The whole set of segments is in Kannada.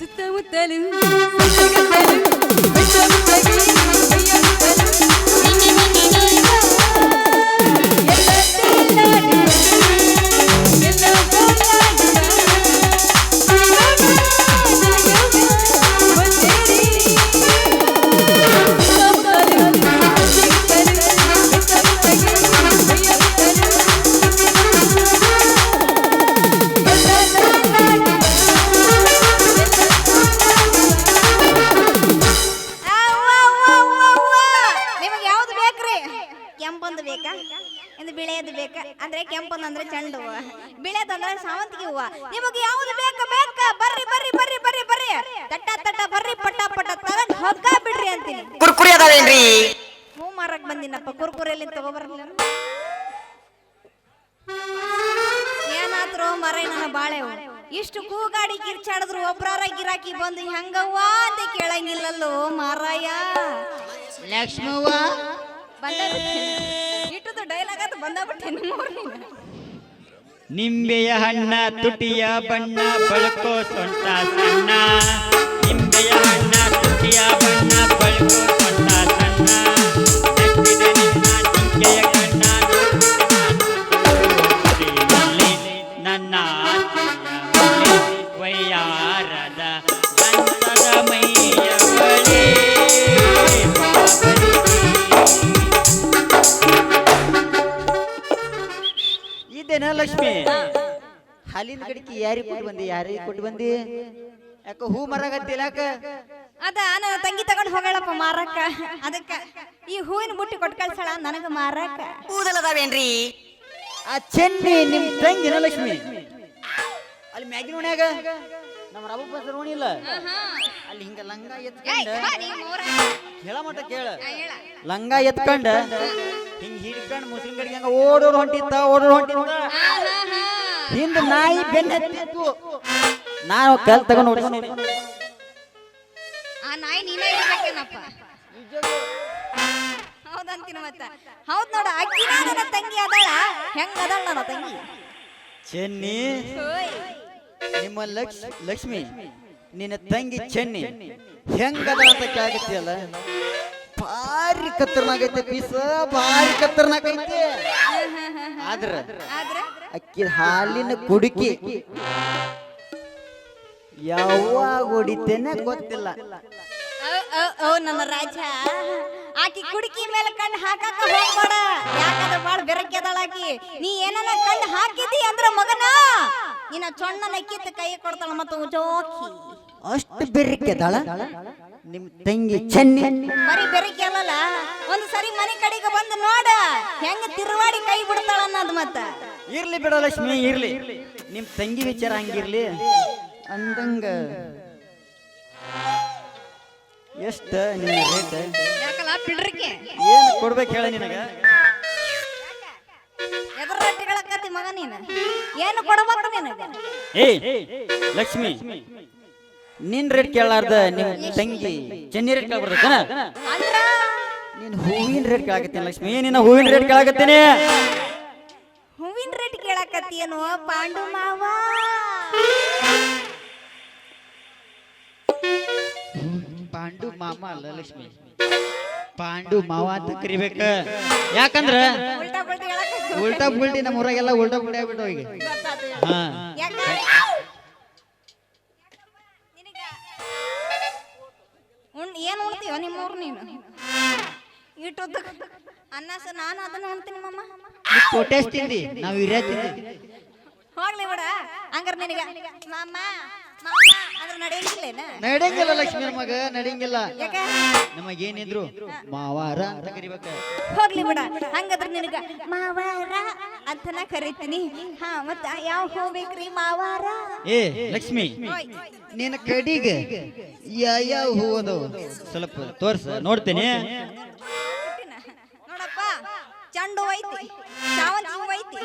சித்த முத்தலு ಅದಾವೇನ್ರಿ ಹೂ ಮಾರಕ್ ಬಂದಿನಪ್ಪ ಕುರ್ಕುರೆಯಲ್ಲಿ ತಗೋಬರ್ಲಿಲ್ಲ? ಏನಾದ್ರು ಮರ ನನ್ನ ಬಾಳೆ. ಇಷ್ಟು ಕೂಗಾಡಿ ಕಿರ್ಚಾಡಿದ್ರು ಒಬ್ರಾರ ಗಿರಾಕಿ ಬಂದು ಹೆಂಗವ್ವ ಅಂತ ಕೇಳಂಗಿಲ್ಲಲ್ಲೋ ಮಾರಾಯ ಲಕ್ಷ್ಮವ್ವ? ಬಂದ ಇಟ್ಟದು ಡೈಲಾಗ್ ಅದು ಬಂದಬಿಟ್ಟೆ ನಿಂಬೆಯ ಹಣ್ಣ ತುಟಿಯ ಬಣ್ಣ ಬಳಕೋ ಸೊಂಟ ಸಣ್ಣ. ನಿಂಬೆಯ ಹಣ್ಣ ತುಟಿಯ ಬಣ್ಣ ಬಳಕೋ ಲಕ್ಷ್ಮಿ. ಹಾಲಿನ ಗಡಿಕೆ ಯಾರಿಗೆ ಕೊಟ್ಟು ಬಂದಿ? ಯಾರಿಗೆ ಕೊಟ್ಟು ಬಂದಿ? ಯಾಕ ಹೂ ಮರಗತ್ತಿಲ್ಲ ಯಾಕ? ಅದ ನನ್ನ ತಂಗಿ ತಗೊಂಡ್ ಹೋಗಳಪ್ಪ ಮಾರಕ್ಕ. ಅದಕ್ಕ ಈ ಹೂವಿನ ಬುಟ್ಟಿ ಕೊಟ್ಟು ಕಳ್ಸಳ ನನಗ ಮಾರಕ್ಕ. ಕೂದಲದಾವೇನ್ರಿ? ಆ ಚೆನ್ನಿ ನಿಮ್ ತಂಗಿನ ಲಕ್ಷ್ಮಿ. ಅಲ್ಲಿ ಮ್ಯಾಗಿನ ಓಣ್ಯಾಗ ನಮ್ಮ ರಬ್ಬ ಬಸ್ ಓಣಿಲ್ಲ ಅಲ್ಲಿ ಹಿಂಗ ಲಂಗ ಎತ್ಕೊಂಡ ಹೇಳ ಮಟ ಕೇಳ. ಲಂಗ ಎತ್ಕೊಂಡ ಹಿಂಗ ಹಿಡ್ಕೊಂಡ್ ಮುಸ್ಲಿಂ ಕಡೆಗೆ ಹಂಗ ಓಡೋರ್ ಹೊಂಟಿತ್ತ ಓಡೋರ್ ಹೊಂಟಿತ್ತ ಹಿಂದ ನಾಯಿ ಬೆನ್ನ ಹತ್ತಿತ್ತು ನಾನು ಕಲ್ ತಗೊಂಡ್ ಹೊಡ್ಕೊಂಡು ಆ ನಾಯಿ ನೀನೇ ಇರ್ಬೇಕೇನಪ್ಪ ಹೌದಂತೀನ ಮತ್ತ. ಹೌದ್ ನೋಡ ಅಕ್ಕಿನ ನನ್ನ ತಂಗಿ ಅದಾಳ. ಹೆಂಗ ಅದಾಳ ನನ್ನ ತಂಗಿ. ಚೆನ್ನಿ. ನಿಮ್ಮ ಲಕ್ಷ ಲಕ್ಷ್ಮಿ ನಿನ್ನ ತಂಗಿ ಚೆನ್ನಿ ಹೆಂಗದ ಅಂತ ಕೇಳಾಕತ್ತಿಯಲ್ಲ ಭಾರಿ ಕತ್ತರ್ನಾಗೈತೆ ಪೀಸ ಭಾರಿ ಕತ್ತರ್ನಾಗೈತೆ. ಆದ್ರ ಆದ್ರ ಅಕ್ಕಿ ಹಾಲಿನ ಕುಡುಕಿ ಯಾವಾಗ ಹೊಡಿತೇನೆ ಗೊತ್ತಿಲ್ಲ. ಓ, ಓ ರಾಜ ಆಕಿ ಕುಡುಕಿ ಮೇಲೆ ಕಣ್ಣು ಹಾಕಾಕ ಹೋಗ್ಬೇಡ. ಯಾಕಂದ್ರೆ ಬಾಳ ಬೆರಕೆ ಆಕಿ. ನೀ ಏನನ್ನ ಕಣ್ಣು ಹಾಕಿದಿ ಅಂದ್ರ ಮಗನ? ನಿನ್ನ ಚೊಣ್ಣನ ನಕ್ಕಿತ್ತ ಕೈ ಕೊಡ್ತಾಳ ಮತ್ತು ಜೋಕಿ ಅಷ್ಟು ಬೆರಿಕೆದಾಳ? ನಿಮ್ ತಂಗಿ ಚೆನ್ನಿ? ಮರಿ ಬೆರಿಕೆ ಅಲ್ಲಲ್ಲ ಒಂದು ಸರಿ ಮನೆ ಕಡೆಗೆ ಬಂದು ನೋಡ ಹೆಂಗ ತಿರುವಾಡಿ ಕೈ ಬಿಡ್ತಾಳ ಅನ್ನೋದು ಮತ್ತ. ಇರ್ಲಿ ಬಿಡ ಲಕ್ಷ್ಮಿ ಇರ್ಲಿ. ನಿಮ್ ತಂಗಿ ವಿಚಾರ ಹಂಗಿರ್ಲಿ. ಅಂದಂಗ ಎಷ್ಟ ನಿನ್ನ ರೇಟ್ ಯಾಕಲ್ಲ ಬಿಡ್ರಿಕೆ ಏನ್ ಕೊಡ್ಬೇಕು ಹೇಳ ನಿನಗ? ಎದ್ರ ರೊಟ್ಟಿಗಳಕ್ಕತಿ ಮಗ ನೀನು? ಏನು ಕೊಡ್ಬೇಕು ನಿನಗ? ಏ ಲಕ್ಷ್ಮಿ ನಿನ್ ರೇಟ್ ಕೇಳಾರ್ದ ನಿಮ್ ತಂಗಿ ಚೆನ್ನಿ ರೇಟ್ ಕೇಳ್ಬರ್ತೇನ ನೀನ್ ಹೂವಿನ ರೇಟ್ ಕೇಳಾಕತ್ತೀನಿ ಲಕ್ಷ್ಮಿ ನಿನ್ನ ಹೂವಿನ ರೇಟ್ ಕೇಳಾಕತ್ತೀನಿ. ಹೂವಿನ ರೇಟ್ ಕೇಳಕತ್ತೀಯನು ಪಾಂಡು ಮಾವ? ಪಾಂಡು ಮಾಮ ಅಲ್ಲ ಲಕ್ಷ್ಮಿ. ಪಾಂಡು ಮಾವ ಅಂತ ಕರಿಬೇಕ. ಯಾಕಂದ್ರ ಉಲ್ಟಾ ಬುಲ್ಟಿ ನಮ್ಮ ಊರಾಗೆಲ್ಲ ಉಲ್ಟಾ ಪುಲ್ಟಿ ಆಗ್ಬಿಟ್ಟು ಈಗ. ಹಾ. ಏನ್ ಉಣ್ತೀವ ನಿಮ್ಮವ್ರು ನೀನು? ಇಟ್ಟು ಅನ್ನ ಸರ್ ನಾನು ಅದನ್ನ ಉಣ್ತೀನಿ ಮಮ್ಮ ಕೋಟೆಸ್ ನಾವು ತಿಂದಿ. ಹೋಗ್ಲಿ ಬಿಡ. ಹಂಗಾರ ನಿನಗ ಮಾಮ ಮಾಮ ಅದ್ರ ನಡೆಯಂಗಿಲ್ಲೇನ ನಡೆಯಂಗಿಲ್ಲ ಲಕ್ಷ್ಮಿ ನಮಗ ನಡೆಯಂಗಿಲ್ಲ. ನಮಗೆ ನಮಗೇನಿದ್ರು ಮಾವಾರ ಅಂತ ಕರಿಬೇಕ. ಹೋಗ್ಲಿ ಬಿಡ ಹಂಗಾದ್ರ ನಿನಗ ಮಾವಾರ ಅಂತನ ಕರಿತೀನಿ. ಹಾ ಮತ್ತ ಯಾವ ಹೂ ಬೇಕ್ರಿ ಮಾವಾರ? ಏ ಲಕ್ಷ್ಮಿ. ನಿನ್ನ ಕಡಿಗೆ ಯಾವ ಹೂ ಅದಾವ? ಸ್ವಲ್ಪ ತೋರ್ಸ ನೋಡ್ತೇನೆ. ನೋಡಪ್ಪ ಚಂಡು ಹೂ ಐತಿ ಶಾವಂತಿ ಹೂ ಐತಿ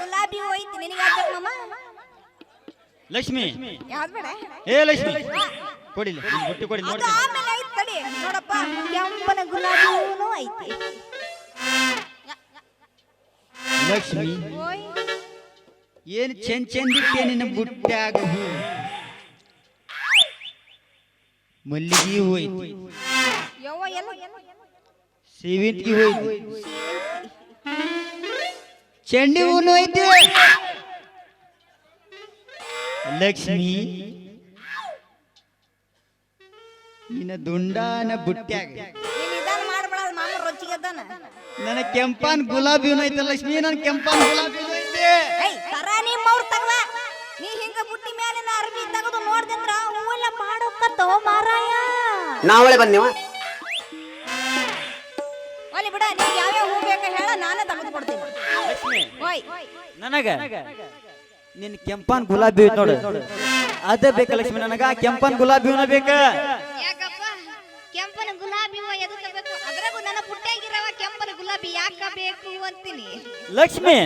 ಗುಲಾಬಿ ಹೂ ಐತಿ ನಿನಗೆ ಮಮ್ಮ ಲಕ್ಷ್ಮಿ. ಯಾವ್ದು ಬೇಡ? ಏ ಲಕ್ಷ್ಮಿ. ಕೊಡಿಲ್ಲ ನಿನ್ ಬುಟ್ಟಿ ಕೊಡಿ ಅದು ನೋಡ್ತೇನೆ ಆಮೇಲೆ ಐತಿ ತಡಿ. ನೋಡಪ್ಪ ಕೆಂಪನ ಗುಲಾಬಿ ಹೂನು ಐತಿ ಲಕ್ಷ್ಮಿ ಓಯ್. ಏನ್ ಚೆಂದ ಚೆಂದಿಟ್ಟೆ ನಿನ್ನ ಬುಟ್ಟ್ಯಾಗ ಹೂ ಮಲ್ಲಿಗೆ ಹೂ ಐತಿ. ಯವ್ವ ಎಲ್ಲ ಸೇವಂತಿಗೆ ಹೂ ಐತಿ. ಚೆಂಡಿ ಹೂನು ಐತಿ. ಲಕ್ಷ್ಮಿ ನಿನ್ನ ದುಂಡಾನ ಬುಟ್ಟ್ಯಾಗ. ನನ್ನ ಕೆಂಪಾನ್ ಗುಲಾಬಿ ಐತೆ ಲಕ್ಷ್ಮಿ ನನ್ನ ಕೆಂಪಾನ್ ಗುಲಾಬಿ ಐತೆ. ತರ ತಗದ ನೀ ಹಿಂಗ ಬುಟ್ಟಿ ಅರ್ಬಿ ತಗದು ನೋಡ್ದಂದ್ರ ಹೂವೆಲ್ಲ ಮಾಡೋಕತ್ತವ ಮಾರಾಯ. ನಾವಳೆ ಬಂದೇವ ಒಲಿ ಬಿಡ ನೀ ಯಾವ್ಯಾವ ಹೂ ಬೇಕ ಹೇಳ ನಾನೇ ತೆಗೆದು ಕೊಡ್ತೀನಿ. ಲಕ್ಷ್ಮಿ ಓಯ್. ನನಗ? ನಿನ್ನ ಕೆಂಪನ್ ಗುಲಾಬಿ ಐತ್ ನೋಡು. ಅದ ಬೇಕ ಲಕ್ಷ್ಮಿ ನನಗ ಕೆಂಪನ್ ಗುಲಾಬಿ ಬೇಕ. ಯಾಕಪ್ಪ? ಕೆಂಪನ ಗುಲಾಬಿ ಹೂವ ಎದಕ್ಕೆ ಬೇಕು? ಅದ್ರಾಗೂ ನನ್ನ ಪುಟ್ಟಾಗಿರವ ಕೆಂಪನ ಗುಲಾಬಿ ಯಾಕ ಬೇಕು ಅಂತೀನಿ. ಲಕ್ಷ್ಮಿ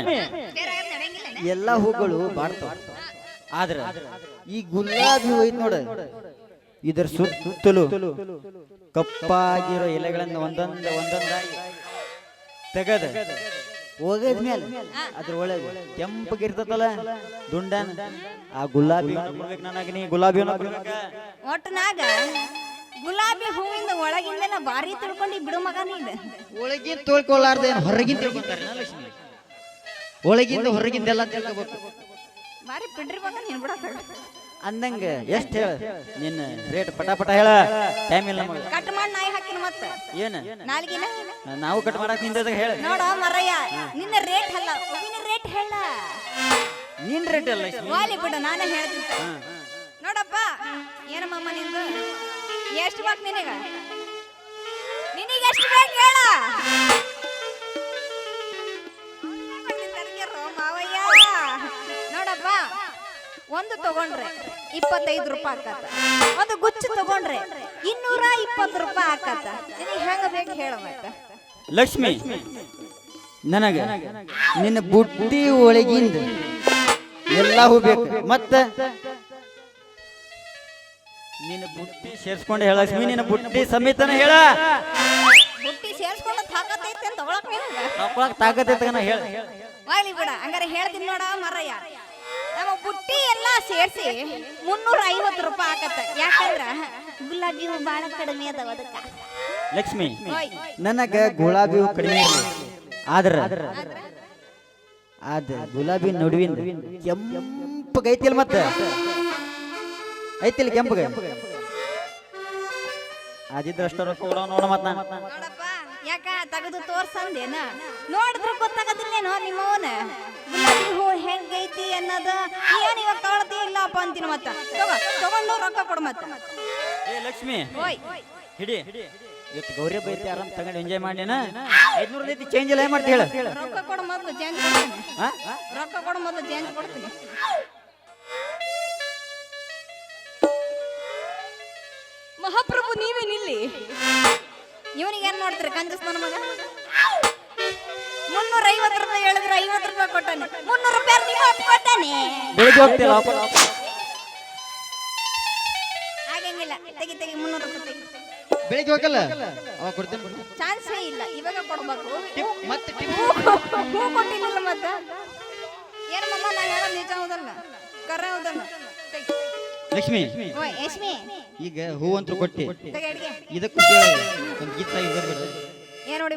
ಬೇರೆ ಯಾರ್ ನಡೆಯಂಗಿಲ್ಲ ಎಲ್ಲಾ ಹೂಗಳು ಬಾಡ್ತಾವ ಆದ್ರ ಈ ಗುಲಾಬಿ ಹೂ ಐತ್ ನೋಡ. ಇದರ ಸುತ್ತಲೂ ಕಪ್ಪಾಗಿರೋ ಎಲೆಗಳನ್ನ ಒಂದೊಂದ ಒಂದೊಂದಾಗಿ ತೆಗದ. ಹೋಗದ್ಮೇಲೆ ಅದ್ರ ಒಳಗೆ ಕೆಂಪಗಿರ್ತತಲ್ಲ ದುಂಡಾನ. ಆ ಗುಲಾಬಿ ನನಗೆ ನನಗ ನೀ ಗುಲಾಬಿ ಒಟ್ಟನಾಗ ಗುಲಾಬಿ ಹೂವಿಂದ ಒಳಗಿಂದ ಬಾರಿ ತಿಳ್ಕೊಂಡು ಬಿಡು ಮಗ ನೀನು. ಒಳಗಿಂದ ತಿಳ್ಕೊಳ್ಳಾರ್ದೆ ಹೊರಗಿಂದ ತಿಳ್ಕೊಂತಾರೆ ಲಕ್ಷ್ಮಿ? ಒಳಗಿಂದ ಹೊರಗಿಂದ ಎಲ್ಲ ತಿಳ್ಕೊಬೇಕು. ಬಾರಿ ಬಿಡ್ರಿ ಮಗ ನೀನ್ ಬಿಡಕ್ಕ ಅಂದಂಗ ಎಷ್ಟ್ ಹೇಳ? ನಿನ್ನ ರೇಟ್ ಪಟ ಪಟ ಹೇಳ. ಟೈಮ್ ಇಲ್ಲ ನಮಗೆ. ಕಟ್ ಮಾಡಿ ನಾಯಿ ಹಾಕಿನ ಮತ್ತ. ಏನ? ನಾಲ್ಗಿನ? ನಾವು ಕಟ್ ಮಾಡಕ್ನಿಂದ ಹೇಳ. ನೋಡ ಮರಯ್ಯ ನಿನ್ನ ರೇಟ್ ಅಲ್ಲ ನಿನ್ನ ರೇಟ್ ಹೇಳ. ನಿನ್ ರೇಟ್ ಅಲ್ಲ ವಾಲಿ ಬಿಡು ನಾನೇ ಹೇಳ್ತೀನಿ. ನೋಡಪ್ಪ ಏನಮ್ಮಮ್ಮ ನಿಂದು? ಎಷ್ಟು ಬೇಕು ನಿನಗ? ನಿನಗೆ ಎಷ್ಟು ಬೇಕು ಹೇಳ. ಒಂದು ತಗೊಂಡ್ರೆ ಇಪ್ಪತ್ತೈದು ರೂಪಾಯಿ ಆಕತ್ತ. ಒಂದು ಗುಚ್ಚು ತಗೊಂಡ್ರೆ ಇನ್ನೂರ ಇಪ್ಪತ್ತು ರೂಪಾಯಿ ಆಕತ್ತ. ನಿನಗೆ ಹೆಂಗ ಬೇಕು ಹೇಳ ಲಕ್ಷ್ಮಿ ನನಗೆ ನಿನ್ನ ಬುಟ್ಟಿ ಒಳಗಿಂದ ಎಲ್ಲ ಹೂ ಬೇಕು. ಮತ್ತ ನಿನ್ನ ಬುಟ್ಟಿ ಸೇರ್ಸ್ಕೊಂಡು ಹೇಳ ಲಕ್ಷ್ಮಿ ನಿನ್ನ ಬುಟ್ಟಿ ಸಮೇತನ ಹೇಳ. ಬುಟ್ಟಿ ಸೇರ್ಸ್ಕೊಂಡು ತಾಕತ್ತೈತೆ ಅಂತ ತಗೊಳಕ್ ತಾಕತ್ತೈತಗನ ಹೇಳ. ಬಿಡ ಹಂಗಾರೆ ಹೇಳ್ತೀನಿ ನೋಡ ಮರಯ್ಯ. ಬುಟ್ಟಿ ಎಲ್ಲ ಸೇರಿಸಿ ಮುನ್ನೂರ ಐವತ್ತು ರೂಪಾಯಿ ಆಕತ್ತ. ಯಾಕಂದ್ರ ಗುಲಾಬಿ ಹೂ ಬಹಳ ಕಡಿಮೆ ಅದಾವ ಅದಕ್ಕ. ಲಕ್ಷ್ಮಿ ನನಗ ಗುಲಾಬಿ ಹೂ ಕಡಿಮೆ. ಆದ್ರ ಅದ ಗುಲಾಬಿ ನಡುವಿನ ಕೆಂಪು ಐತಿಲ್ ಮತ್ತ? ಐತಿಲ್ ಕೆಂಪಗ ಅದಿದ್ರ ಅಷ್ಟ ರೊಕ್ಕ ಕೊಡೋ ನೋಡ ಮತ್ತ. ಯಾಕ ತೆಗೆದು ತೋರ್ಸಂದೇನ? ನೋಡಿದ್ರ ಗೊತ್ತಾಗದಿಲ್ಲೇನೋ ನಿಮ್ಮವನ ಹೆಂಗೈತಿ ಅನ್ನೋದು ಏನ್ ಇವಾಗ ತಗೊಳತಿ ಇಲ್ಲಪ್ಪ ಅಂತೀನಿ ಮತ್ತ. ತಗೋ ತಗೊಂಡು ರೊಕ್ಕ ಕೊಡು ಮತ್ತ. ಏ ಲಕ್ಷ್ಮಿ ಓಯ್. ಹಿಡಿ. ಇವತ್ತು ಗೌರಿ ಬೈತಿ ಐತಿ ಆರಾಮ್ ತಗೊಂಡು ಎಂಜಾಯ್ ಮಾಡ್ಯಾನ ಐದ್ನೂರ ಐತಿ ಚೇಂಜ್ ಇಲ್ಲ ಏನ್ ಮಾಡ್ತಿ ಹೇಳ. ರೊಕ್ಕ ಕೊಡು ಮೊದ್ಲು ಚೇಂಜ್? ರೊಕ್ಕ ಕೊಡು ಮೊದ್ಲು ಚೇಂಜ್ ಕೊಡ್ತೀನಿ. ಮಹಾಪ್ರಭು ನೀವೇನಿಲ್ಲಿ ಇವನಿಗೆ ಏನ್ ನೋಡ್ತೀರಿ ಕಂಜಸ್ತಾನ ನನ್ನ ಮಗ? ಮುನ್ನೂರ ಐವತ್ತು ರೂಪಾಯಿ ಹೇಳಿದ್ರೆ ಐವತ್ತು ರೂಪಾಯಿ ಕೊಟ್ಟಾನೆ ಮುನ್ನೂರು ರೂಪಾಯಿ ಅಪ್ಪ ಕೊಟ್ಟಾನೆ ಬೆಳಿಗ್ಗೆ ಹೋಗ್ತಿಲ್ಲ ವಾಪಸ್. ಆಗಂಗಿಲ್ಲ ತೆಗಿ ತೆಗಿ ಮುನ್ನೂರು ರೂಪಾಯಿ ತೆಗಿ ಬೆಳಿಗ್ಗೆ ಹೋಗಲ್ಲ ಅವಾಗ ಕೊಡ್ತೇನೆ ಚಾನ್ಸೇ ಇಲ್ಲ ಇವಾಗ ಕೊಡ್ಬೇಕು ಮತ್ತೆ ಹೂ ಹೂ ಕೊಟ್ಟಿಲ್ಲ ಮತ್ತ ಏನಮ್ಮ ನಾ ಹೇಳೋದು ನಿಜ ಹೌದಲ್ಲ ಕರೆ ಹೌದಲ್ಲ ತೆಗಿ. ಲಕ್ಷ್ಮಿ ಯಶ್ಮಿ ಈಗ ಹೂ ಅಂತೂ ಕೊಟ್ಟಿ ತೆಗಿ ಅಡ್ಗೆ ಇದಕ್ಕೂ ಒಂದು ಗೀತ ಬರ್ಬೇಡ ಏನ್ ನೋಡಿ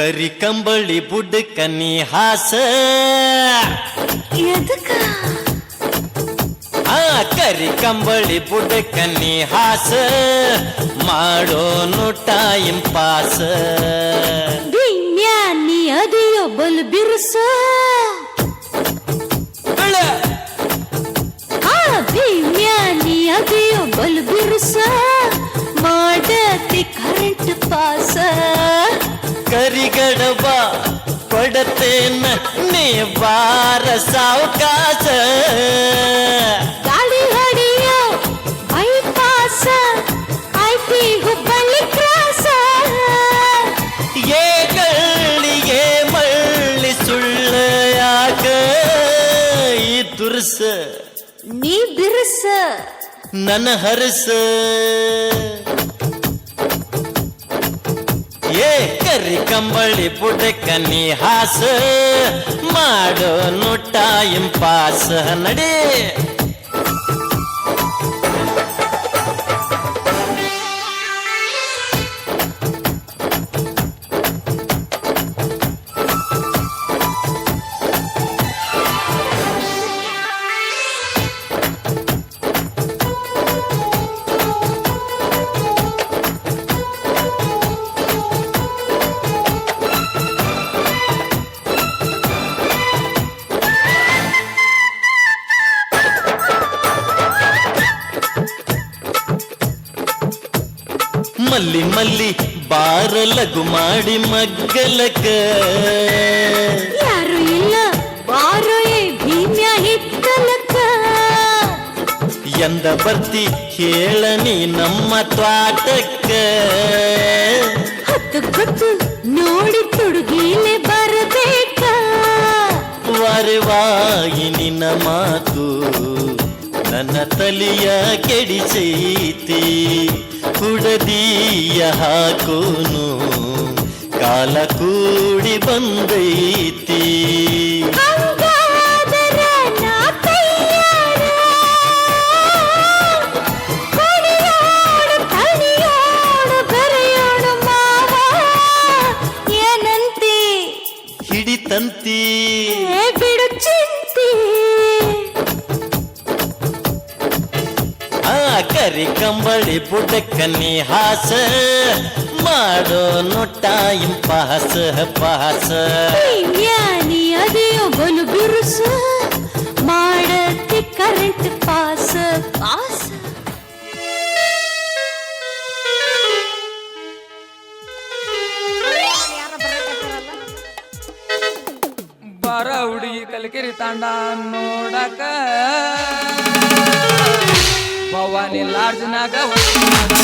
ಕರಿ ಕಂಬಳಿ ಕರಿ ಕಂಬಳಿ ಬುಡ್ ಕನಿ ಹಾಸ ಆ ಕರಿ ಕಂಬಳಿ ಬುಡ್ ಕನಿ ಹಾಸ ಮಾಡೋನು ಟೈಮ್ ಪಾಸ್ ಬಿನ್ಯಾನಿ ಅದಿಯೋ ಬಲ್ ಬಿರುಸ ಬೆಳೆ ಆ ಬಿನ್ಯಾನಿ ಅದಿಯೋ ಬಲ್ ಬಿರುಸ ಮಾಡತಿ ಕರೆಂಟ್ ಪಾಸ ಕರಿಗಡಬ ಪಡತೇನ ನೀ ಬಾರ ಸಾವಕಾಶ ಗಾಳಿ ಹೊಡೆಯ ಬೈಪಾಸ ಐಪಿ ಹುಬ್ಬಳ್ಳಿ ಕ್ರಾಸ ಏ ಕಳ್ಳಿಗೆ ಮಳ್ಳಿ ಸುಳ್ಳ ಯಾಕ ಈ ದುರ್ಸ ನೀ ಬಿರುಸ ನನ್ನ ಹರಸ ಕರಿ ಕಂಬಳಿ ಪುಟಕ ನೀ ಹಾಸ ಮಾಡೋ ನೋಟ ಇಂಪಾಸ ನಡಿ. ಮಲ್ಲಿ ಮಲ್ಲಿ ಬಾರ ಲಘು ಮಾಡಿ ಮಗ್ಗಲಕ. ಯಾರು ಇಲ್ಲ ಬಾರೋ ಏ ಭೀಮ್ಯ ಹಿತ್ತಲಕ ಎಂದ ಬರ್ತಿ ಕೇಳನಿ ನಮ್ಮ ತ್ವಾಟಕ್ಕ ಹತ್ತು ಗೊತ್ತು ನೋಡಿ ತುಡುಗೀಲೆ ಬರಬೇಕ. ವರವಾಗಿ ನಿನ್ನ ಮಾತು ನನ್ನ ತಲಿಯ ಕೆಡಿಸೈತಿ ಕುಡದೀಯ ಹಾಕೋನು ಕಾಲ ಕೂಡಿ ಬಂದೈತಿ. ಕಂಬಳಿ ಬುಡಕನ್ನಿ ಹಾಸ ಮಾಡೋ ನುಟ್ಟ ಇಂಪಾಸ ಪಾಸ. ಜ್ಞಾನಿ ಅದಿಯೋ ಬಲು ಬಿರುಸ ಮಾಡತ್ತೆ ಕರೆಂಟ್ ಪಾಸ್ ಪಾಸ್ ಯಾರ ಬರಕತ್ತಾರಲ್ಲ ಬರ ಹುಡುಗಿ ಕಲಿಕೆರಿ ತಾಂಡ ನೋಡಕ. ಭವಾನಿ ಲಾಡ್ಜ್ನಾಗ ವಸತಿ ಮಾಡಕ.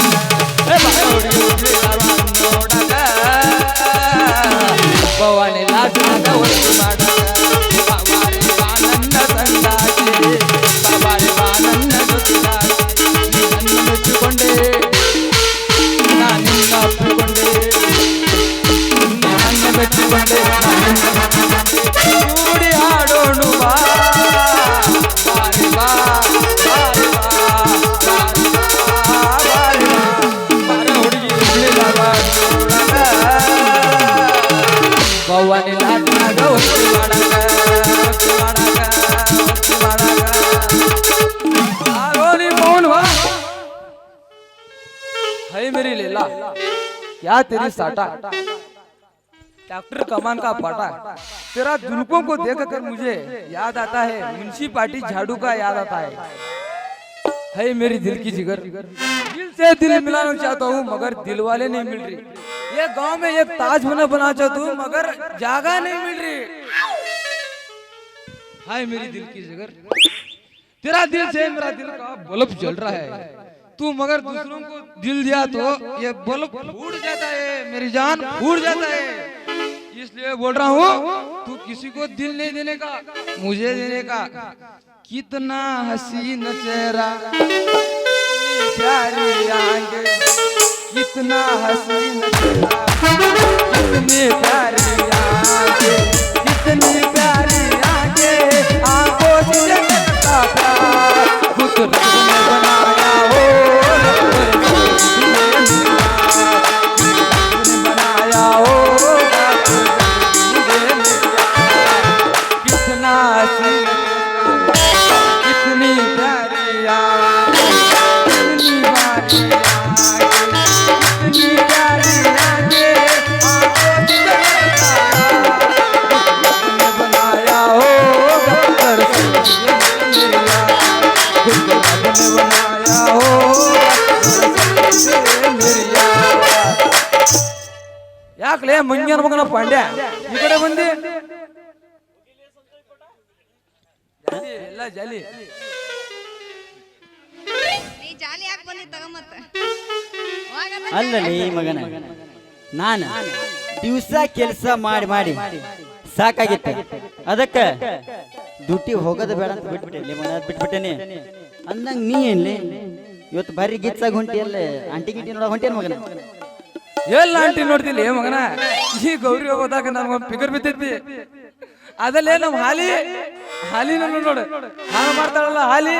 ಏ ಬರ ಹುಡುಗಿ तेरी साटा। डॉक्टर कमान का पाटा। तेरा जुल्फों को देखकर मुझे याद आता है मुंशी पार्टी झाड़ू का याद आता है। है मेरी दिल की जिगर। दिल से दिल मिलाना चाहता हूँ मगर दिल वाले नहीं मिल रही। ये गाँव में एक ताज बना बना चाहता हूँ मगर जगह नहीं मिल रही। हाय मेरी दिल की जिगर। तेरा दिल से मेरा दिल का बल्ब जल रहा है। तू मगर दूसरों को दिल दिया तो ये बल्ब फूट जाता है, मेरी जान फूट जाता है। इसलिए बोल रहा हूँ, तू किसी को दिल नहीं देने का, मुझे देने का। कितना हसीन चेहरा, कितना हसीन चेहरा, कितनी प्यारी आँखें, कितनी ಪಾಂಡ್ಯ? ಈ ಕಡೆ ಬಂದಿ. ಜಾಲಿ, ಎಲ್ಲ ಜಾಲಿ. ನೀ ಅಲ್ಲಲ್ಲಿ ಮಗನ ನಾನು ದಿವಸ ಕೆಲಸ ಮಾಡಿ ಮಾಡಿ ಸಾಕಾಗಿತ್ತು. ಅದಕ್ಕೆ ಡ್ಯೂಟಿ ಹೋಗೋದು ಬೇಡ ಅಂತ ಬಿಟ್ಬಿಟ್ಟೆ. ಮನೆ ಬಿಟ್ಬಿಟ್ಟೇನೆ. ಅಂದಂಗ ನೀ ಏನ್ಲಿ? ಇವತ್ತು ಬಾರಿ ಗಿಚ್ಚಾಗ ಹೊಂಟಿ ಅಲ್ಲೇ ಆಂಟಿ ಗಿಂಟಿ ನೋಡ ಹೊಂಟೇನ್ ಮಗನ? ಎಲ್ಲ ಆಂಟಿ ನೋಡ್ತಿಲ್ಲ ಏ ಮಗನ? ಈ ಗೌರಿ ಹೋಗೋದಾಗ ನನ್ಗೊಂದು ಫಿಗರ್ ಬಿದ್ದೈತಿ. ಅದಲ್ಲೇ ನಮ್ಮ ಹಾಲಿ ಹಾಲಿ ನಾನು ನೋಡು. ನಾನು ಮಾಡ್ತಾಳಲ್ಲ ಹಾಲಿ?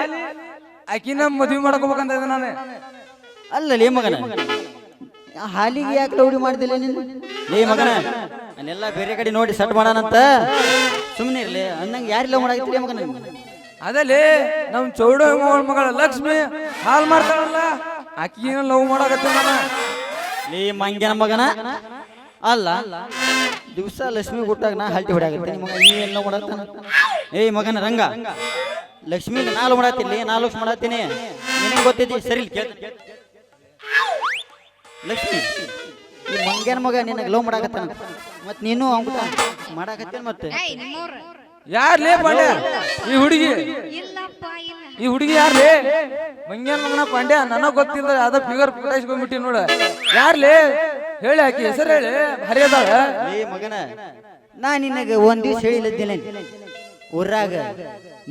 ಆಕಿನ ಮದ್ವಿ ಮಾಡ್ಕೋಬೇಕಂತ ಇದ್ದೆ ನಾನು. ಅಲ್ಲ ಲೇ ಮಗನ? ಹಾಲಿಗೆ ಯಾಕೆ ಗೌರಿ ಮಾಡ್ದಿಲ್ಲ ನೀನು? ಲೇ ಮಗನ ನಾನೆಲ್ಲ ಬೇರೆ ಕಡೆ ನೋಡಿ ಸೆಟ್ ಮಾಡೋಣಂತ. ಸುಮ್ಮನೆ ಇರ್ಲಿ ಅನ್ನಂಗೆ ಯಾರು ಲವ್ ಮಾಡಾಕತ್ತೀರಿ ಮಗನ? ಅದಲ್ಲೇ ನಮ್ ಚೌಡ ಮಗಳ ಲಕ್ಷ್ಮಿ ಹಾಲ್ ಮಾಡ್ತಾಳಲ್ಲ ಆಕಿನ ಲವ್ ಮಾಡಾಕತ್ತಿ ನಾನು ಲೇ ಮಂಗ್ಯನ ಮಗನ? ಅಲ್ಲ. ದಿವಸ ಲಕ್ಷ್ಮಿ ಹುಟ್ಟಾಗ ನಾ ಹಲ್ಟಿ ಹೊಡ್ಯಾಗತ್ತೀನಿ ಮಗ ನೀ ಎಲ್ಲ ಏಯ್ ಮಗನ ರಂಗ. ಲಕ್ಷ್ಮಿ ನಾಲ್ ಮಾಡತ್ತೀನಿ ನಾಲ್ಕು ಮಾಡತ್ತೀನಿ ನಿನಗೆ ಗೊತ್ತಿದ್ದಿ ಸರಿ ಲಕ್ಷ್ಮಿ, ಈ ಮಂಗ್ಯನ ಮಗ ನಿನಗೆ ಲವ್ ಮಾಡಾಕತ್ತಾನ? ಮತ್ತೆ ನೀನು ಅವ್ನ ಮಾಡಾಕತ್ತೇನ ಮತ್ತೆ? ಏಯ್ ಲೇ ಯಾರ್ಲೇ ಪಾಂಡ್ಯ? ಈ ಹುಡುಗಿ? ಇಲ್ಲಪ್ಪ ಇಲ್ಲ. ಈ ಹುಡುಗಿ ಯಾರ್ಲೇ ಮಂಗ್ಯಾನ್ ಮಗನ ಪಾಂಡ್ಯ ನನಗ್ ಗೊತ್ತಿಲ್ಲ ಅದ ಫಿಗರ್ ಪುಟಾಯಿಸ್ಕೊಂಡ್ಬಿಟ್ಟಿ ನೋಡ. ಯಾರ್ಲೇ ಹೇಳಿ ಆಕಿ ಹೆಸರು ಹೇಳಿ ಹರಿ ಅದಾಳ ಏ ಮಗನ ನಾ ನಿನಗ ಒಂದ್ ದಿವ್ಸ ಹೇಳಿಲ್ಲದಿಲ್ಲ ಊರಾಗ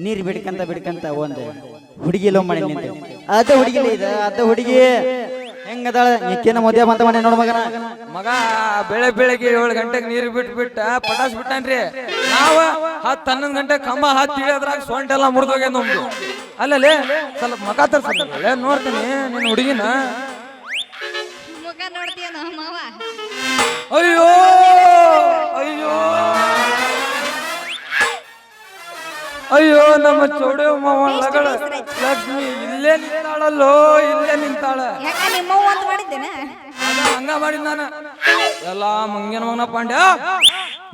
ನೀರ್ ಬಿಡ್ಕಂತ ಬಿಡ್ಕಂತ ಒಂದ್ ಹುಡುಗಿ ಲೋ ಮಾಡಿ ನಿಂತ. ಅದ ಹುಡುಗಿ ಇದ ಅದ ಹುಡುಗಿ. ಹೆಂಗದಾಳ? ನಿಕ್ಕೇನ ಮದ್ಯ ಬಂತ ಮನೆ ನೋಡ ಮಗನ. ಮಗ ಬೆಳೆ ಬೆಳಗ್ಗೆ ಏಳು ಗಂಟೆಗೆ ನೀರು ಬಿಟ್ಟು ಬಿಟ್ಟ ಪಟಾಸ್ ಬಿಟ್ಟಾನ್ರಿ. ನಾವ ಹತ್ತು ಹನ್ನೊಂದು ಗಂಟೆ ಕಂಬ ಹತ್ತಿ ಅದ್ರಾಗ ಸೊಂಟೆಲ್ಲ ಮುರಿದೋಗ್ಯ ನಮ್ದು. ಅಲ್ಲಲೇ ಸ್ವಲ್ಪ ಮಗ ತರ್ಸಲ್ಲ ನೋಡ್ತೀನಿ ನಿನ್ನ ಹುಡುಗಿನ. ಅಯ್ಯೋ ಅಯ್ಯೋ. ಅಯ್ಯೋ ನಮ್ಮ ಚೌಡೆ ಮಾವ ಲಗಳ ಲಕ್ಷ್ಮಿ ಇಲ್ಲೇ ನಿಂತಾಳಲ್ಲೋ ಇಲ್ಲೇ ನಿಂತಾಳ. ಯಾಕ ನಿಮ್ಮವ್ವ ಅಂತ ಮಾಡಿದ್ದೇನೆ? ಅದ ಹಂಗ ಮಾಡಿದ ನಾನ. ಎಲ್ಲ ಮಂಗನ ಮಗನ ಪಾಂಡ್ಯ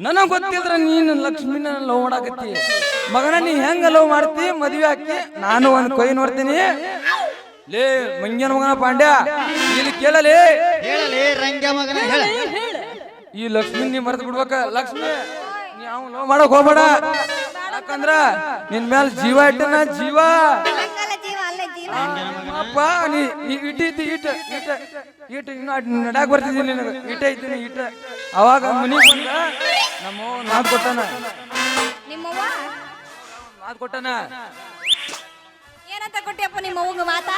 ನನಗ್ ಗೊತ್ತಿದ್ರ ನೀನು ಲಕ್ಷ್ಮಿನ ಲವ್ ಮಾಡಾಕತ್ತಿ. ಮಗನ ನೀ ಹೆಂಗ ಲವ್ ಮಾಡ್ತಿ ಮದ್ವೆ ಹಾಕಿ ನಾನು ಒಂದ್ ಕೊಯ್ ನೋಡ್ತೀನಿ. ಲೇ ಮಂಗೇನ ಮಗನ ಪಾಂಡ್ಯ ಇಲ್ಲಿ ಕೇಳಲಿ. ಹೇಳಲೇ ರಂಗ ಮಗನ ಹೇಳ. ಈ ಲಕ್ಷ್ಮಿ ನೀ ಮರೆತು ಬಿಡ್ಬೇಕ. ಲಕ್ಷ್ಮಿ ನೀ ಅವ್ನ ಲವ್ ಮಾಡಕ್ ಹೋಗ್ಬೇಡ. ಯಾಕಂದ್ರ ನಿನ್ ಮೇಲ್ ಜೀವ ಇಟ್ಟನ ಜೀವ. ಅಪ್ಪ ನೀ ಇಟ ಇಟ ಇಟ್ ಇಟ್ ಇಟ್ ಬರ್ತಿದ್ದೀನಿ ನಿನಗೆ. ಇಟ್ಟ ಇದ್ದೀನಿ ಇಟ್ಟ. ಅವಾಗ ಮನಿ ಬಂದ ನಮ್ಮ ಮಾತು ಕೊಟ್ಟನ. ಮಾತು ಕೊಟ್ಟನ. ಏನಂತ ಕೊಟ್ಟಿಯಪ್ಪ ನಿಮ್ಮವ್ವಗ ಮಾತಾ?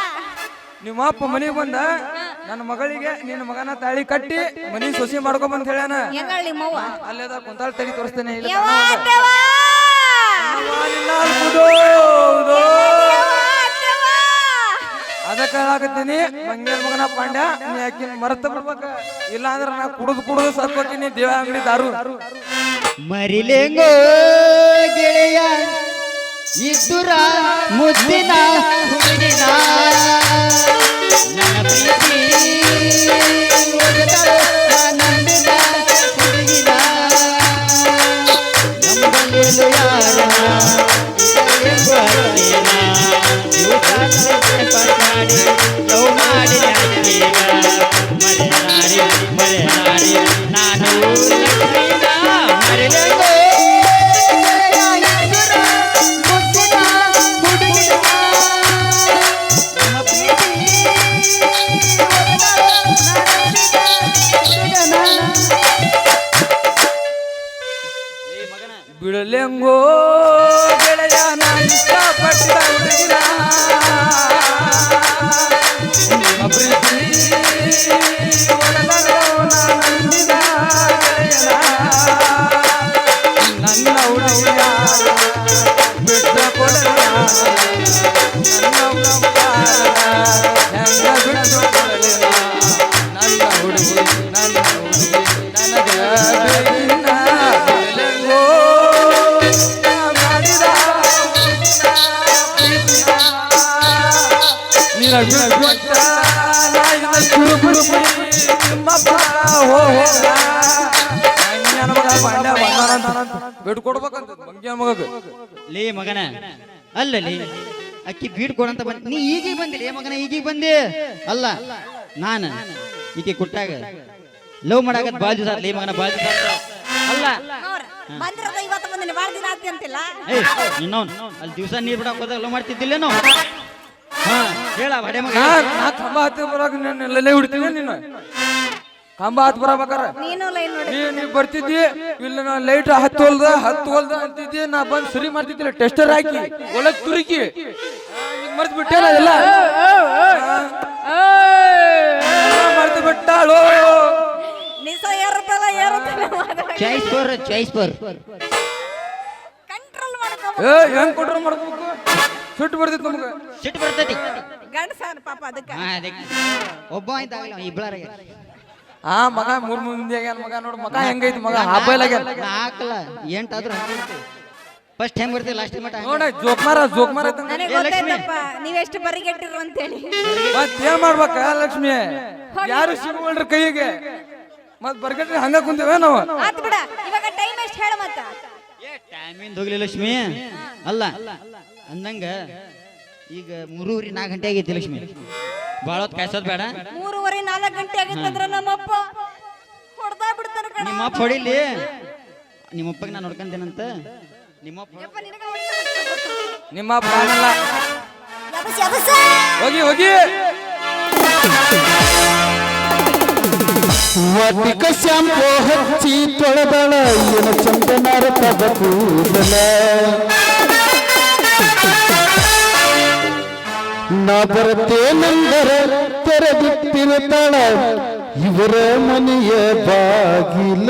ನಿಮ್ಮ ಅಪ್ಪ ಮನೆಗೆ ಬಂದ ನನ್ನ ಮಗಳಿಗೆ ನಿನ್ನ ಮಗನ ತಾಳಿ ಕಟ್ಟಿ ಮನಿ ಸೊಸಿ ಮಾಡ್ಕೊಂಡ್ ಬಂತ ಹೇಳ್ಯಾನ ಅಲ್ಲೇದ ಕುಂತಾಳ ತಡಿ ತೋರಿಸ್ತೇನೆ ಇಲ್ಲ ಅದಕ್ಕೆ ಹೇಳಾಕತ್ತೀನಿ ಮಂಗ್ಯನ ಮಗನ ಪಾಂಡ್ಯ, ನೀ ಆಕಿನ ಮರತ ಬಿಡ್ಬೇಕ. ಇಲ್ಲ ಅಂದ್ರ ನಾ ಕುಡಿದು ಕುಡಿದು ಸರ್ಕೋತೀನಿ ದೇವ ಅಂಗಡಿ ದಾರು. ಮರಿಲೆಂಗೋ ಗೆಳೆಯ, ಇದ್ದುರ ಮುದ್ದಿನ ಹುಡುಗಿನ. ನನ್ನ ಪ್ರೀತಿ. না ಬಿಡಲೆಂಗೋ ಗೆಳೆಯ ನಾ ಇಷ್ಟಪಟ್ಟಿದ ಹುಡುಗಿನ ನಿಮ್ಮ ಪ್ರೀತಿ ಒಡೆದರೋ ನಾ ನಂಬಿದ ಗೆಳೆಯನ. ನನ್ನ ಹುಡುಗಿಯ ಬಿಟ್ಟ ಕೊಡಲ ನನ್ನ ಹುಡುಗಾರ ಹೋಗ ಮಂಗ್ಯನ ಮಗ ಲೇ ಮಗನ ಅಲ್ಲ ಲೇ ಅಕ್ಕಿ ಬೀಡ್ ಕೊಡಂತ ಬಂದ್ ನೀ ಬಂದಿ ಬಂದಿಲ್ಲ ಮಗನ ಈಗೀಗ ಬಂದೆ? ಅಲ್ಲ ನಾನು ಈಕೆ ಕೊಟ್ಟಾಗ ಲವ್ ಮಾಡಾಕ ಬಾಜು ದಿವಸ ಲೇ ಮಗನ ಬಾಜು ದಿವಸ ಅಲ್ಲ. ಬಂದಿರೋದು ಇವತ್ತು ಬಂದಿನಿ ದಿನ ಆಗ್ತಿ ಅಂತಿಲ್ಲ. ಅಲ್ಲಿ ದಿವಸ ನೀರ್ ಬಿಡಕ್ ಹೋದಾಗ ಲವ್ ಮಾಡ್ತಿದ್ದಿಲ್ಲೇನೋ? ಹೇಳ ಬಡೆ ಮಗ. ನಾ ನಾ ಕಂಬ ಹತ್ತಿ ಬರೋಕೆ ನಾನು ಎಲ್ಲೇ ಹಿಡ್ತೀನಿ ನೀನು. ಕಂಬ ಹತ್ ಬರಬೇಕಾರ? ನೀನು ಲೈನ್ ನೋಡಿ. ನೀ ನೀ ಬರ್ತಿದ್ದಿ? ಇಲ್ಲ ನಾ ಲೈಟ್ ಹತ್ತು ಹೊಲ್ದ ಹತ್ತು ಹೊಲ್ದ ಅಂತಿದ್ದಿ ನಾ ಬಂದ್ ಸರಿ ಮಾಡ್ತಿದ್ದಿಲ್ಲ ಟೆಸ್ಟರ್ ಹಾಕಿ ಒಳಗ್ ತುರುಕಿ. ಮರ್ತು ಬಿಟ್ಟೇನ ಎಲ್ಲ? ಮರ್ತು ಬಿಟ್ಟಾಳು. ನಿಸ ಏರುತ್ತಲ್ಲ ಏರುತ್ತಲ್ಲ ಚಾಯ್ಸ್ ಫೋರ್ ಕಂಟ್ರೋಲ್ ಮಾಡ್ಕೋ ಏ ಹೆಂಗ್ ಕೊಟ್ರ ಮಾಡ್ಬೇಕು ಸುಟ್ಟು ಬರ್ತೈತಿ ನಮ್ಗೆ. ಸಿಟ್ಟು ಬರ್ತೈತಿ. ಗಂಡಸಾನ ಪಾಪ ಅದಕ್ಕೆ. ಹಾ, ಅದಕ್ಕೆ. ಒಬ್ಬ ಆಯ್ತಾಗಲ್ಲ ಇಬ್ಬಳಾರ ಆ ಮಗ ಮೂರ್ ಮಂದಿ ಆಗ್ಯಾನ ಮಗ ನೋಡು ಮಗ ಹೆಂಗೈತಿ ಮಗ? ಹಬ್ಬಲ್ ಆಗ್ಯಾನ. ಹಾಕಲ್ಲ ಎಂಟಾದ್ರೂ ಫಸ್ಟ್ ಹೆಂಗ್ ಬರ್ತೀವಿ ಲಾಸ್ಟ್ ಮಟ ನೋಡ ಜೋಕ್ಮಾರ ಜೋಕ್ಮಾರ ಲಕ್ಷ್ಮಿ. ನನಗೆ ಗೊತ್ತಾಯ್ತಪ್ಪ ನೀವೆಷ್ಟು ಬರಿಗೆಟ್ಟಿರು ಅಂತೇಳಿ. ಮತ್ ಏನ್ ಮಾಡ್ಬೇಕ ಲಕ್ಷ್ಮಿ? ಯಾರು ಸಿಗುವಲ್ರಿ ಕೈಗೆ? ಮತ್ ಬರ್ಗಟ್ರಿ ಹಂಗ ಕುಂತೇವೆ ನಾವು? ಆತ್ ಬಿಡ ಇವಾಗ ಟೈಮ್ ಎಷ್ಟು ಹೇಳ ಮತ್ತ? ಟೈಮಿಂದ ಹೋಗ್ಲಿ ಲಕ್ಷ್ಮಿ. ಅಲ್ಲ ಅಂದಂಗ ಈಗ ಮೂರುವರೆ ನಾಲ್ಕು ಗಂಟೆ ಆಗೈತಿ ಲಕ್ಷ್ಮಿ. ಭಾಳ ಹೊತ್ತು ಕಾಯ್ಸೋದ್ ಬೇಡ. ಮೂರುವರೆ ನಾಲ್ಕು ಗಂಟೆ ಆಗಿತ್ತಂದ್ರ ನಮ್ಮಪ್ಪ ಹೊಡ್ದಾ ಬಿಡ್ತಾರ ಕಣ. ನಿಮ್ಮ ಅಪ್ಪ ಹೊಡಿಲಿ? ನಿಮ್ಮಪ್ಪಗೆ ನಾನು ನೋಡ್ಕೊಂತೇನಂತ? ನಿಮ್ಮಪ್ಪ ನಿಮ್ಮಪ್ಪ. ಯಬಸ್, ಯಬಸ್. ಹೋಗಿ ಹೋಗಿ. ವಟಿಕ ಶಾಂಪೋ ಹಚ್ಚಿ ತೊಳೆದಳ ಏನು ಚಂದನಾರ ಪದ ಕೂದಲ ನಾ ಬರ್ತೇನೆಂದರ ತೆರೆದಿಟ್ಟಿರುತ್ತಾಳ ಇವರ ಮನೆಯ ಬಾಗಿಲ.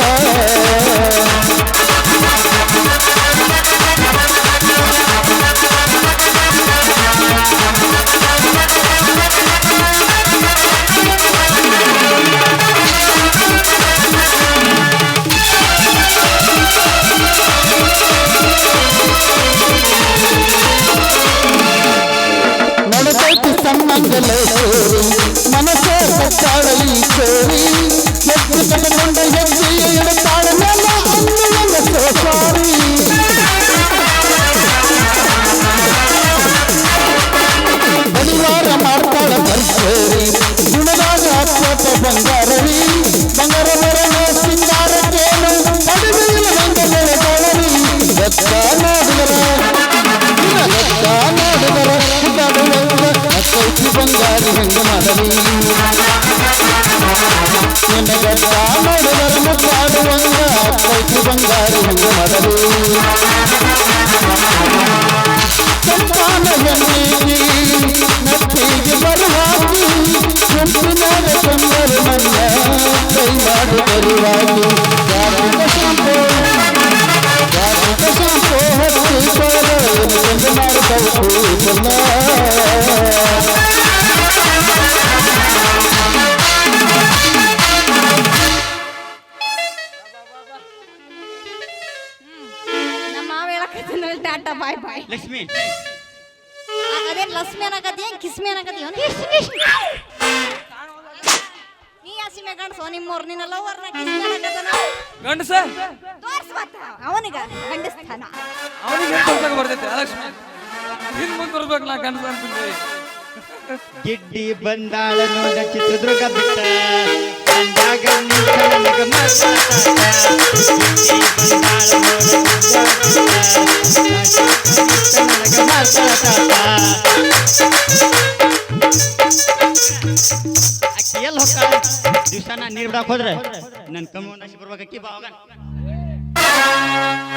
ಬಂಗಾರಿ ಹೆಂಗ ಮಾಡಲಿ ನಿನಗತ್ತ ನೋಡಿದರ ಮುದ್ದಾಡುವಂಗ ಅತ್ತೈತಿ ಬಂಗಾರಿ ಹೆಂಗ ಮಾಡಲಿ ಸಂತಾನ ಹೆಣ್ಣಿಗೆ ನಟ್ಟಿಗೆ ಬರಹಾಕಿ ಕೆಂಪಿನಾಗ ಚಂದರು ನನ್ನ ಕೈ ಮಾಡಿ ಬರುವಾಗಿ ಕಾರ್ತಿಕ ಶಾಂಪೋ ಕಾರ್ತಿಕ ಶಾಂಪೋ ಹಚ್ಚಿ ತೊಳೆದ ಚಂದ ಹೇಳಕತ್ತಿನ ಟಾಟಾ ಬಾಯ್ ಬಾಯ್. ಲಕ್ಷ್ಮಿ. ಅದೇನ್ ಲಕ್ಷ್ಮಿ ಅನ್ನಕತ್ತಿ ಏನ್ ಕಿಸ್ಮಿ ಅನ್ನಕತ್ತಿ ನೀ ಹಸಿಮೆ ಗಂಡಸೋ ನಿಮ್ಮವ್ರು ನಿನ್ನ ಲವರ್ನ ಕಿಸ್ಮಿ ಅನ್ನಕತ್ತಾನ ಗಂಡಸ? ತೋರ್ಸ್ ಮತ್ತ ಅವನಿಗ ಗಂಡಸ್ತಾನ. ಅವನಿಗೆ ಬರ್ತೈತೆ ಬರ್ತೈತಿ ಲಕ್ಷ್ಮಿ ಹಿಂದ್ ಮುಂದ್ ಬರ್ಬೇಕು ನಾ ಗಂಡಸ ಅನ್ಕೊಂಡ್ರಿ ಗಿಡ್ಡಿ ಬಂದಾಳ ನೋಡ ಚಿತ್ರದುರ್ಗ ಬಿಟ್ಟ. ಬಂದಾಗ ನನಗ ಎಲ್ಲಿ ಹೋಗ್ತಾಳೆ? ದಿವಸ ನಾ ನೀರ್ ಬಿಡಾಕ್ ಹೋದ್ರೆ? ನನ್ ಕಮ್ಮಿ ಒಂದಷ್ಟು ಬರ್ಬೇಕಿ ಬಾ